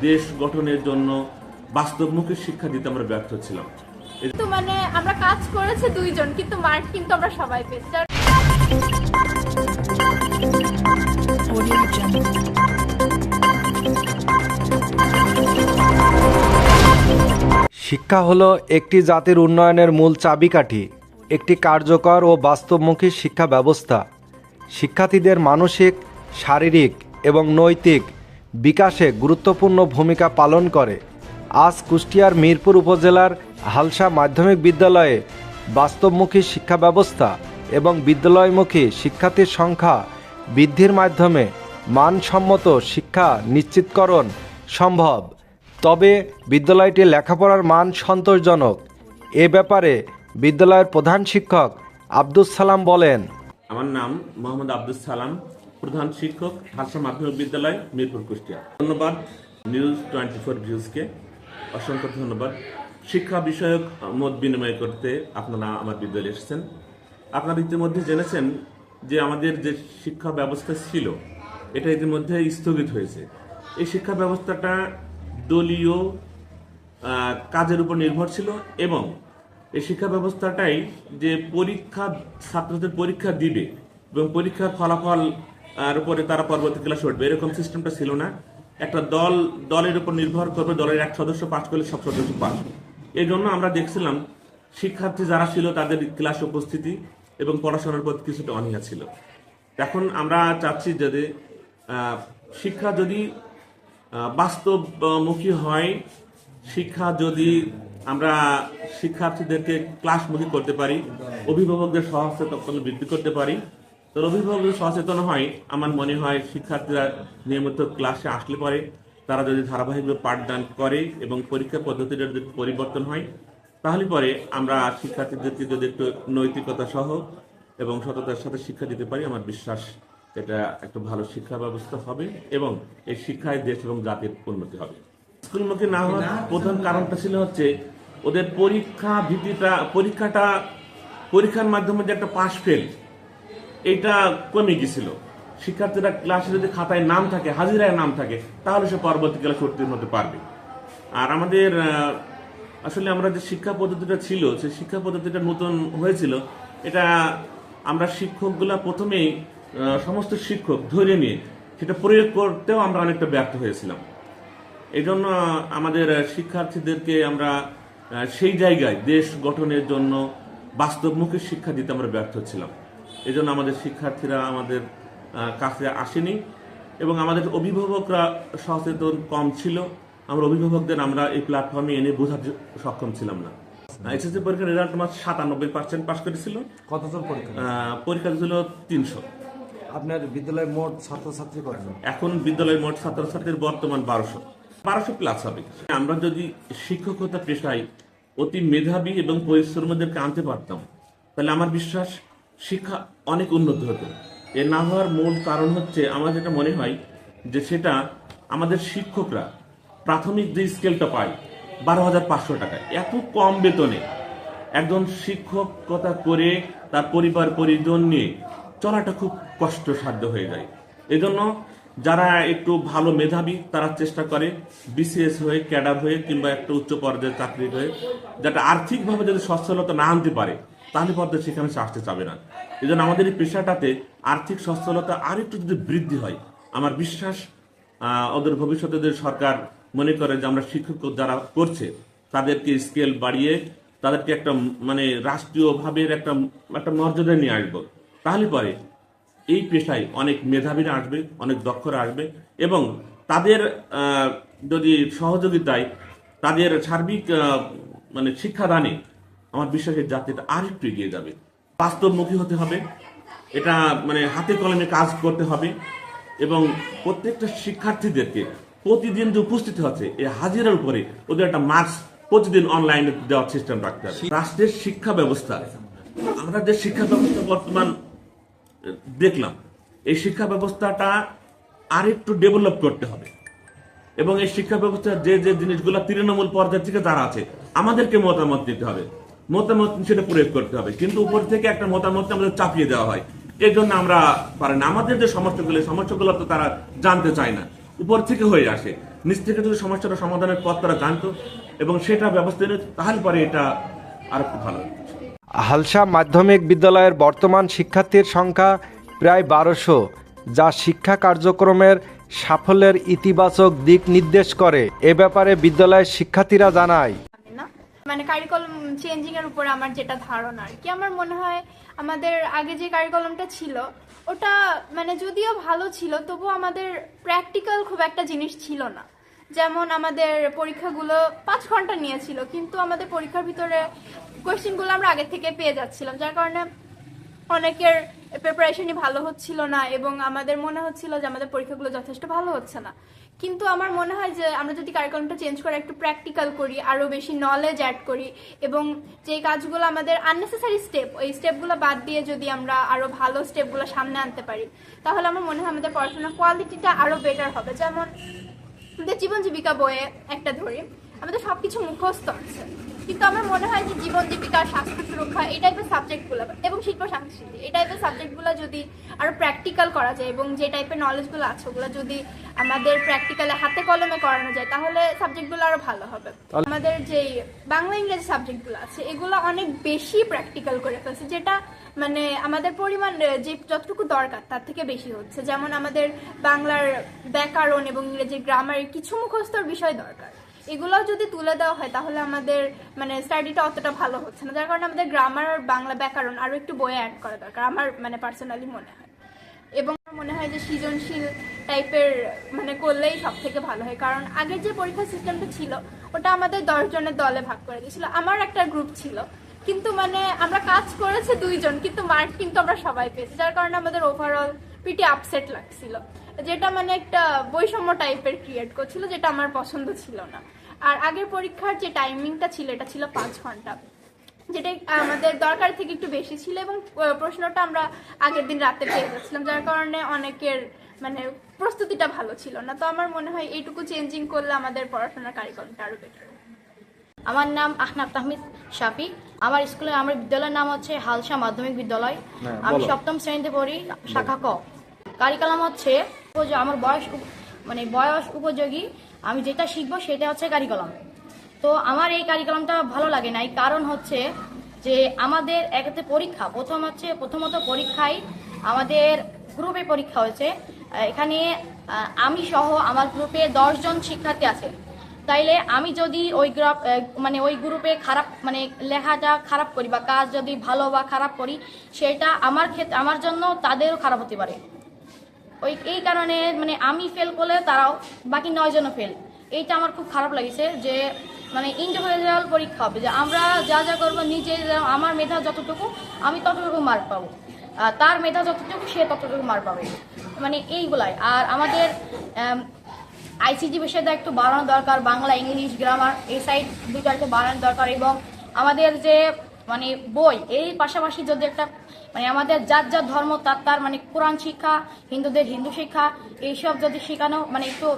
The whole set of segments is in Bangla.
দেশ গঠনের জন্য বাস্তবমুখী শিক্ষা দিতে আমরা ব্যর্থ ছিলাম কিন্তু মানে আমরা কাজ করেছে দুইজন কিন্তু মার্ক কিন্তু আমরা সবাই পেয়েছি. শিক্ষা হলো একটি জাতির উন্নয়নের মূল চাবিকাঠি একটি কার্যকর ও বাস্তবমুখী শিক্ষা ব্যবস্থা শিক্ষার্থীদের মানসিক শারীরিক এবং নৈতিক বিকাশে গুরুত্বপূর্ণ ভূমিকা পালন করে। আজ কুষ্টিয়ার মিরপুর উপজেলার হালসা মাধ্যমিক বিদ্যালয়ে বাস্তবমুখী শিক্ষা ব্যবস্থা এবং বিদ্যালয়মুখী শিক্ষার্থীর সংখ্যা বৃদ্ধির মাধ্যমে মানসম্মত শিক্ষা নিশ্চিতকরণ সম্ভব। তবে বিদ্যালয়টি লেখাপড়ার মান সন্তোষজনক। এ ব্যাপারে বিদ্যালয়ের প্রধান শিক্ষক আব্দুস সালাম বলেন, আমার নাম মোহাম্মদ আব্দুল সালাম। প্রধান শিক্ষক হাসা মাধ্যমিক বিদ্যালয়, মিরপুর, কুষ্টিয়া। ধন্যবাদ নিউজ টোয়েন্টি ফোর ভিউজকে। অসংখ্য ধন্যবাদ। শিক্ষা বিষয়ক মত বিনিময় করতে আপনারা আমার বিদ্যালয়ে এসেছেন। আপনারা ইতিমধ্যে জেনেছেন যে আমাদের যে শিক্ষা ব্যবস্থা ছিল, এটা ইতিমধ্যে স্থগিত হয়েছে। এই শিক্ষা ব্যবস্থাটা দলীয় কাজের উপর নির্ভর ছিল এবং এই শিক্ষা ব্যবস্থাটাই যে পরীক্ষা, ছাত্রদের পরীক্ষা দিবে এবং পরীক্ষার ফলাফল আর উপরে তারা পরবর্তী ক্লাসে উঠবে এরকম সিস্টেমটা ছিল না। একটা দল, দলের উপর নির্ভর করবে, দলের এক সদস্য পাশ করলে সব সদস্য পাস এই জন্য আমরা দেখছিলাম, শিক্ষার্থী যারা ছিল তাদের ক্লাস উপস্থিতি এবং পড়াশোনার প্রতি কিছুটা অনীহা ছিল। এখন আমরা চাচ্ছি যদি শিক্ষা যদি বাস্তবমুখী হয়, শিক্ষা যদি আমরা শিক্ষার্থীদেরকে ক্লাসমুখী করতে পারি, অভিভাবকদের সচেতন বৃদ্ধি করতে পারি তো অভিভাবকদের সচেতন হয় আমার মনে হয় শিক্ষার্থীরা নিয়মিত ক্লাসে আসলে পরে তারা যদি ধারাবাহিকভাবে পাঠদান করে এবং পরীক্ষা পদ্ধতিটা যদি পরিবর্তন হয় তাহলে পরে আমরা শিক্ষার্থীদেরকে যদি একটু নৈতিকতা সহ এবং সততার সাথে শিক্ষা দিতে পারি আমার বিশ্বাস এটা একটা ভালো শিক্ষা ব্যবস্থা হবে এবং এই শিক্ষায় দেশ এবং জাতির উন্নতি হবে। স্কুলমুখী না হওয়ার প্রধান কারণটা ছিল হচ্ছে ওদের পরীক্ষা ভীতিটা পরীক্ষাটা পরীক্ষার মাধ্যমে যে একটা পাশ ফেল এটা কমে গেছিল। শিক্ষার্থীরা ক্লাসে যদি খাতায় নাম থাকে, হাজিরায় নাম থাকে, তাহলে সে পরবর্তী ক্লাসে উত্তীর্ণ হতে পারবে। আর আমাদের আসলে আমরা যে শিক্ষা পদ্ধতিটা ছিল সেই শিক্ষা পদ্ধতিটা নতুন হয়েছিল। এটা আমরা শিক্ষকগুলা প্রথমেই সমস্ত শিক্ষক ধরে নিয়ে সেটা প্রয়োগ করতেও আমরা অনেকটা ব্যর্থ হয়েছিলাম। এই জন্য আমাদের শিক্ষার্থীদেরকে আমরা সেই জায়গায় দেশ গঠনের জন্য বাস্তবমুখী শিক্ষা দিতে আমরা ব্যর্থ ছিলাম। এই জন্য আমাদের শিক্ষার্থীরা আমাদের কাছে আসেনি এবং আমাদের অভিভাবকরা সচেতন কম ছিল। আমরা অভিভাবকদের আমরা এই প্ল্যাটফর্মে এনে বোঝাতে সক্ষম ছিলাম না। এসএসসি পরীক্ষার রেজাল্ট আমার সাতানব্বই পার্সেন্ট পাস করেছিল। কতজন পরীক্ষা? পরীক্ষা ছিল তিনশো। আপনার বিদ্যালয়ে মোট ছাত্রছাত্রী কতজন? এখন বিদ্যালয়ের মোট ছাত্রছাত্রীর বর্তমান বারোশো। বারোশো প্লাস হবে। আমরা যদি শিক্ষকতা পেশায় অতি মেধাবী এবং পরিশ্রমীদেরকে আনতে পারতাম তাহলে আমার বিশ্বাস শিক্ষা অনেক উন্নত হতো এ না হওয়ার মূল কারণ হচ্ছে আমার যেটা মনে হয় যে সেটা আমাদের শিক্ষকরা প্রাথমিক যে স্কেলটা পায়, বারো হাজার পাঁচশো টাকায় এত কম বেতনে একজন শিক্ষকতা করে তার পরিবার পরিজন নিয়ে চলাটা খুব কষ্টসাধ্য হয়ে যায়। এজন্য যারা একটু ভালো মেধাবী, তারা চেষ্টা করে বিসিএস হয়ে, ক্যাডার হয়ে কিংবা একটা উচ্চ পর্যায়ের চাকরি হয়ে, যাতে আর্থিকভাবে যদি সচ্ছলতা না আনতে পারে তাহলে পর্যায়ে সেখানে সে আসতে চাবে না। এই জন্য আমাদের এই পেশাটাতে আর্থিক সচ্ছলতা আর একটু যদি বৃদ্ধি হয়, আমার বিশ্বাস ওদের ভবিষ্যতে যদি সরকার মনে করে যে আমরা শিক্ষক যারা করছে, তাদেরকে স্কেল বাড়িয়ে তাদেরকে একটা মানে রাষ্ট্রীয় ভাবে একটা একটা মর্যাদা নিয়ে আসব। তাহলে পরে এই পেশায় অনেক মেধাবীরা আসবে, অনেক দক্ষরা আসবে এবং তাদের যদি সহযোগিতায় তাদের সার্বিক মানে শিক্ষাদানে আমার বিশ্বাসের জাতিটা আরেকটু এগিয়ে যাবে। বাস্তবমুখী হতে হবে। এটা মানে হাতে কলমে কাজ করতে হবে এবং প্রত্যেকটা শিক্ষার্থীদেরকে প্রতিদিন যে উপস্থিত হচ্ছে, এই হাজিরার উপরে ওদের একটা মার্কস প্রতিদিন অনলাইনে দেওয়ার সিস্টেম রাখতে হবে। রাষ্ট্রের শিক্ষা ব্যবস্থা। আমরা যে শিক্ষা ব্যবস্থা বর্তমান দেখলাম, এই শিক্ষা ব্যবস্থাটা আরেকটু ডেভেলপ করতে হবে। এবং এই শিক্ষা ব্যবস্থার যে যে জিনিসগুলো তৃণমূল পর্যায় থেকে যারা আছে, আমাদেরকে মতামত দিতে হবে। মতামত সেটা প্রয়োগ করতে হবে। কিন্তু উপর থেকে একটা মতামত আমাদের চাপিয়ে দেওয়া হয়। এই জন্য আমরা পারি না। আমাদের যে সমস্যাগুলো সমস্যাগুলো তো তারা জানতে চায় না। উপর থেকে হয়ে আসে। নিচ থেকে যদি সমস্যাটা সমাধানের পথ তারা জানতো এবং সেটা ব্যবস্থা নিত তাহলে পরে এটা আর ভালো হালসা মাধ্যমিক বিদ্যালয়ের বর্তমান শিক্ষার্থীর সংখ্যা প্রায় বারোশো, যা শিক্ষা কার্যক্রমের সাফল্যের ইতিবাচক দিক নির্দেশ করে। এ ব্যাপারে বিদ্যালয়ের শিক্ষার্থীরা জানায় মানে কারিকুলাম চেঞ্জিং এর উপরে আমার যেটা ধারণা আর কি। আমার মনে হয় আমাদের আগে যে কারিকুলামটা ছিল, ওটা মানে যদিও ভালো ছিল তবু আমাদের প্র্যাকটিক্যাল খুব একটা জিনিস ছিল না। যেমন আমাদের পরীক্ষাগুলো পাঁচ ঘণ্টা নিয়েছিল, কিন্তু আমাদের পরীক্ষার ভিতরে কোয়েশ্চেনগুলো আমরা আগে থেকে পেয়ে যাচ্ছিলাম, যার কারণে অনেকের প্রিপারেশনই ভালো হচ্ছিল না এবং আমাদের মনে হচ্ছিল যে আমাদের পরীক্ষাগুলো যথেষ্ট ভালো হচ্ছে না। কিন্তু আমার মনে হয় যে আমরা যদি কারিকুলামটা চেঞ্জ করে একটু প্র্যাকটিক্যাল করি আরও বেশি নলেজ অ্যাড করি এবং যে কাজগুলো আমাদের আননেসেসারি স্টেপ ওই স্টেপগুলো বাদ দিয়ে যদি আমরা আরও ভালো স্টেপগুলো সামনে আনতে পারি, তাহলে আমার মনে হয় আমাদের পড়াশোনার কোয়ালিটিটা আরও বেটার হবে। যেমন আমাদের জীবন জীবিকা বইয়ে একটা ধরি, আমাদের সব কিছু মুখস্থ আছে। কিন্তু আমার মনে হয় যে জীবন জীবিকা স্বাস্থ্য সুরক্ষা এই টাইপের সাবজেক্টগুলো এবং শিল্প সংস্কৃতি এই টাইপের সাবজেক্টগুলো যদি আরও প্র্যাকটিক্যাল করা যায় এবং যে টাইপের নলেজগুলো আছে ওগুলো যদি আমাদের প্র্যাকটিক্যালে হাতে কলমে করানো যায় তাহলে সাবজেক্টগুলো আরও ভালো হবে। আমাদের যে বাংলা ইংরেজি সাবজেক্টগুলো আছে এগুলো অনেক বেশি প্র্যাকটিক্যাল করে ফেলছে যেটা মানে আমাদের পরিমাণ যে যতটুকু দরকার তার থেকে বেশি হচ্ছে। যেমন আমাদের বাংলার ব্যাকরণ এবং ইংরেজির গ্রামারের কিছু মুখস্থর বিষয় দরকার। এগুলো যদি তুলে দেওয়া হয়, তাহলে আমাদের মানে স্টাডিটা অতটা ভালো হচ্ছে না। যার কারণে আমাদের গ্রামার আর বাংলা ব্যাকরণ আরও একটু বইয়ে অ্যাড করা দরকার, আমার মানে পার্সোনালি মনে হয়। এবং মনে হয় যে সৃজনশীল টাইপের মানে করলেই সব থেকে ভালো হয়। কারণ আগের যে পরীক্ষা সিস্টেমটা ছিল, ওটা আমাদের দশজনের দলে ভাগ করে দিয়েছিল। আমার একটা গ্রুপ ছিল। কিন্তু মানে আমরা কাজ করেছে দুইজন, কিন্তু মার্ক কিন্তু আমরা সবাই পেয়েছি। যার কারণে আমাদের ওভারঅল পিটি আপসেট লাগছিল। যেটা মানে একটা বৈষম্য টাইপের ক্রিয়েট করছিল যেটা আমার পছন্দ ছিল না। আর আগের পরীক্ষার যে টাইমিংটা ছিল এটা ছিল পাঁচ ঘণ্টা। যেটা আমাদের দরকার থেকে একটু বেশি ছিল এবং প্রশ্নটা আমরা আগের দিন রাতে পেয়ে যাচ্ছিলাম যার কারণে অনেকের মানে প্রস্তুতিটা ভালো ছিল না। তো আমার মনে হয় এইটুকু চেঞ্জিং করলে আমাদের পড়াশোনার কারিকুলামটা আরও বেটার আমার নাম আহনাব তাহমিদ শাফি। আমার স্কুলে আমার বিদ্যালয়ের নাম হচ্ছে হালসা মাধ্যমিক বিদ্যালয়। আমি সপ্তম শ্রেণীতে পড়ি শাখা ক। কারিকালাম হচ্ছে আমার বয়স মানে বয়স উপযোগী, আমি যেটা শিখব সেটা হচ্ছে কারিকলাম তো আমার এই কারিকলামটা ভালো লাগে নাই, কারণ হচ্ছে যে আমাদের একেতে পরীক্ষা, প্রথম হচ্ছে প্রথমত পরীক্ষায় আমাদের গ্রুপে পরীক্ষা হয়েছে এখানে আমি সহ আমার গ্রুপে দশজন শিক্ষার্থী আছে। তাইলে আমি যদি ওই গ্রাফ মানে ওই গ্রুপে খারাপ মানে লেখাটা খারাপ করি বা কাজ যদি ভালো বা খারাপ করি, সেটা আমার ক্ষেত্রে, আমার জন্য তাদেরও খারাপ হতে পারে। ওই, এই কারণে মানে আমি ফেল করলে তারাও, বাকি নয়জনও ফেল এইটা আমার খুব খারাপ লাগছে যে মানে ইন্ডিভিজুয়াল পরীক্ষা হবে, যে আমরা যা যা করব, নিজে আমার মেধা যতটুকু, আমি ততটুকু মার্ক পাবো। তার মেধা যতটুকু, সে ততটুকু মার পাবে। মানে এইগুলাই। আর আমাদের আইসিজি বিষয়টা একটু বাড়ানো দরকার, বাংলা, ইংলিশ গ্রামার এই সাইড দুইটা একটু বাড়ানো দরকার এবং আমাদের যে মানে বই এই পাশাপাশি যদি একটা মানে আমাদের যার যার ধর্ম, তার তার মানে কোরআন শিক্ষা, হিন্দুদের হিন্দু শিক্ষা, এইসব যদি শেখানো মানে একটু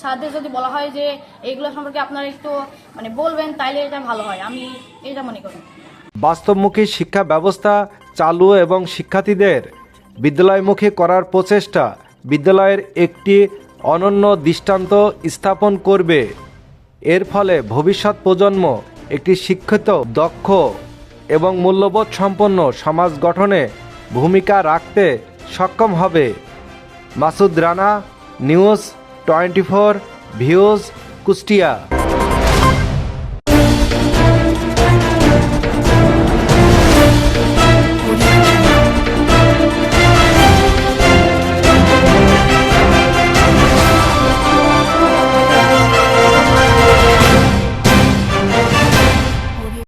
স্যারদের যদি বলা হয় যে এইগুলো সম্পর্কে আপনারা একটু মানে বলবেন, তাইলে এটা ভালো হয়। আমি এটা মনে করি। বাস্তবমুখী শিক্ষা ব্যবস্থা চালু এবং শিক্ষার্থীদের বিদ্যালয়মুখী করার প্রচেষ্টা বিদ্যালয়ের একটি অনন্য দৃষ্টান্ত স্থাপন করবে। এর ফলে ভবিষ্যৎ প্রজন্ম একটি শিক্ষিত, দক্ষ এবং মূল্যবোধ সম্পন্ন সমাজ গঠনে ভূমিকা রাখতে সক্ষম হবে। Masud Rana, news twenty four views Kushtia.